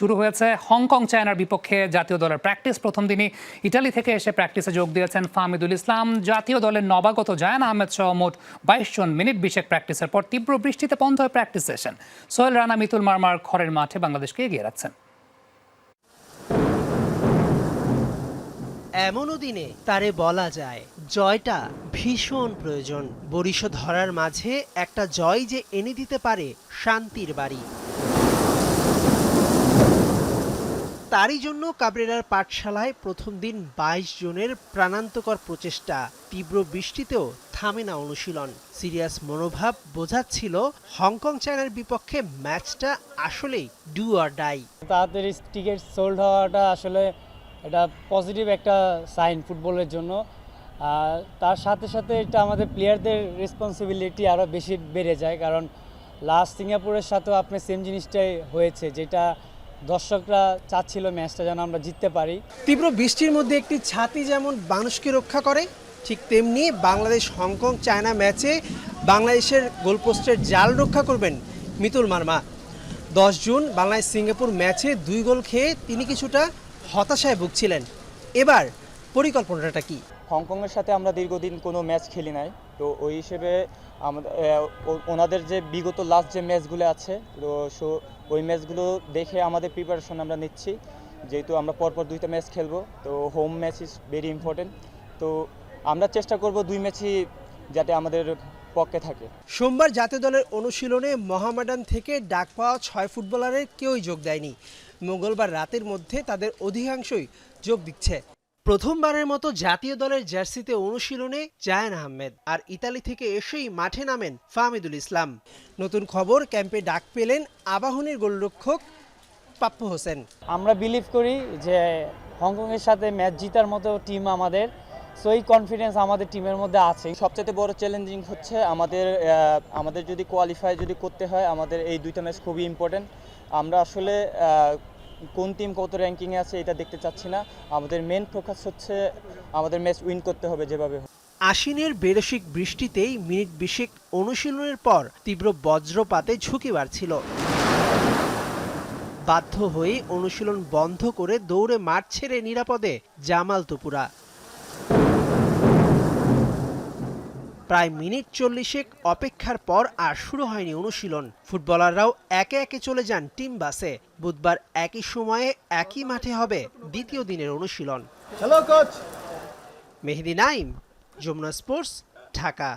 শুরু হয়েছে হংকং চায়নার বিপক্ষে জাতীয় দলের প্র্যাকটিস প্রথম দিনই ইটালি থেকে এসে প্র্যাকটিসে যোগ দিয়েছেন ফাহমিদুল ইসলাম। জাতীয় দলের নবাগত জায়ান আহমেদ সহ মোট বাইশ জন মিনিট বিশেক প্র্যাকটিসের পর তীব্র বৃষ্টিতে বন্ধ হয় প্র্যাকটিস সেশন সোহেল রানা, মিতুল মারমার খড়ের মাঠে বাংলাদেশকে এগিয়ে রাখছেন এমনও দিনে তারে বলা যায়, জয়টা ভীষণ প্রয়োজন। বরিশ ধরার মাঝে একটা জয় যে এনে দিতে পারে শান্তির বাড়ি। তারই জন্য কাবরেরার পাঠশালায় প্রথম দিন বাইশ জনের প্রাণান্তকর প্রচেষ্টা তীব্র বৃষ্টিতেও থামে না অনুশীলন। সিরিয়াস মনোভাব বোঝাচ্ছিল হংকং চায়নার বিপক্ষে ম্যাচটা আসলেই ডু আর ডাই। তাড়াতাড়ি টিকিট সোল্ড হওয়াটা আসলে এটা পজিটিভ একটা সাইন ফুটবলের জন্য। তার সাথে সাথে এটা আমাদের প্লেয়ারদের রেসপন্সিবিলিটি আরও বেশি বেড়ে যায়, কারণ লাস্ট সিঙ্গাপুরের সাথেও আপনার সেম জিনিসটাই হয়েছে, যেটা দর্শকরা চাচ্ছিল ম্যাচটা যেন আমরা জিততে পারি। তীব্র বৃষ্টির মধ্যে একটি ছাতি যেমন মানুষকে রক্ষা করে, ঠিক তেমনি বাংলাদেশ, হংকং, চায়না ম্যাচে বাংলাদেশের গোলপোস্টের জাল রক্ষা করবেন মিতুল মার্মা। দশ জুন বাংলাদেশ, সিঙ্গাপুর ম্যাচে দুই গোল খেয়ে তিনি কিছুটা হতাশায় ভুগছিলেন। এবার পরিকল্পনাটা কি? হংকংয়ের সাথে আমরা দীর্ঘদিন কোনো ম্যাচ খেলি নাই। তো ওই হিসেবে আমাদের ওনাদের যে বিগত লাস্ট যে ম্যাচগুলো আছে, তো সো ওই ম্যাচগুলো দেখে আমাদের প্রিপারেশন আমরা নিচ্ছি। যেহেতু আমরা পরপর দুইটা ম্যাচ খেলব, তো home match is very important তো আমরা চেষ্টা করব দুই ম্যাচই যাতে আমাদের পক্ষে থাকে। সোমবার জাতীয় দলের অনুশীলনে মোহামেডান থেকে ডাক পাওয়া ছয় ফুটবলারের কেউই যোগ দেয়নি। মঙ্গলবার রাতের মধ্যে তাদের অধিকাংশই যোগ দিচ্ছে। প্রথমবারের মতো জাতীয় দলের জার্সিতে অনুশীলনে জায়ান আহমেদ, আর ইতালি থেকে এসেই মাঠে নামেন ফাহমিদুল ইসলাম। নতুন খবর, ক্যাম্পে ডাক পেলেন আবাহনীর গোলরক্ষক পাপ্পু হোসেন। আমরা বিলিভ করি যে হংকংয়ের সাথে ম্যাচ জিতার মতো টিম আমাদের সো এই কনফিডেন্স আমাদের টিমের মধ্যে আছে সবচেয়ে বড় চ্যালেঞ্জিং হচ্ছে আমাদের আমাদের যদি কোয়ালিফাই যদি করতে হয়, আমাদের এই দুইটা ম্যাচ খুবই ইম্পর্টেন্ট আমরা আসলে কোন টিম কত র্যাঙ্কিংয়ে আছে এটা দেখতে চাচ্ছি না। আমাদের মেন ফোকাস হচ্ছে আমাদের ম্যাচ উইন করতে হবে যেভাবে হোক। আশ্বিনের বেরসিক বৃষ্টিতেই মিনিট বিশেক অনুশীলনের পর তীব্র বজ্রপাতে ঝুঁকি বাড়ছিল। বাধ্য হয়ে অনুশীলন বন্ধ করে দৌড়ে মাঠ ছেড়ে নিরাপদে জামাল তুপুরা প্রায় মিনিট চল্লিশেক অপেক্ষার পর আর শুরু হয়নি অনুশীলন। ফুটবলাররাও একে একে চলে যান টিম বাসে। বুধবার একই সময়ে একই মাঠে হবে দ্বিতীয় দিনের অনুশীলন। মেহেদি নাইম যমুনা স্পোর্টস ঢাকা।